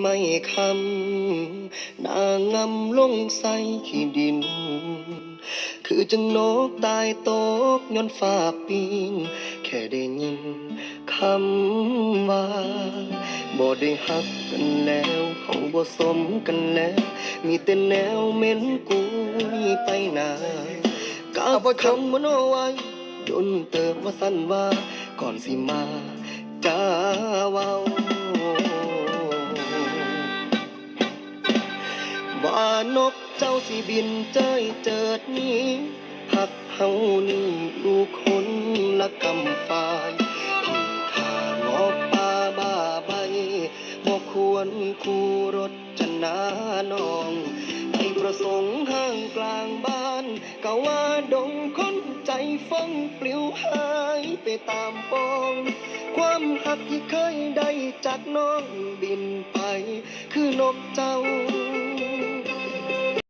ไม่คำนางงำลงใส่ขี้ดิน คือจังนกตายตกย้อนฟ้าปิงแค่ได้ยินคำว่าบ่ได้ฮักกันแล้วเขาบ่สมกันแล้ว มีแต่แนวเหม็นกุยไปหนากับคำมโนไว้จนเติบว่าสั้นว่าก่อนสิมาจ้าเว้า ว่านกเจ้าสิบินเจยเจิดนี้หักเฮานี่อยู่คนละกำฝ่ายที่ขางอป่าบ้าใบบ่ควรคู่รถจะนาน้องให้ประสงค์ห้างกลางบ้านก็ว่าดงคนใจฟังปลิวหายไปตามปองความหักที่เคยได้จากน้องบินไป คือนกเจ้า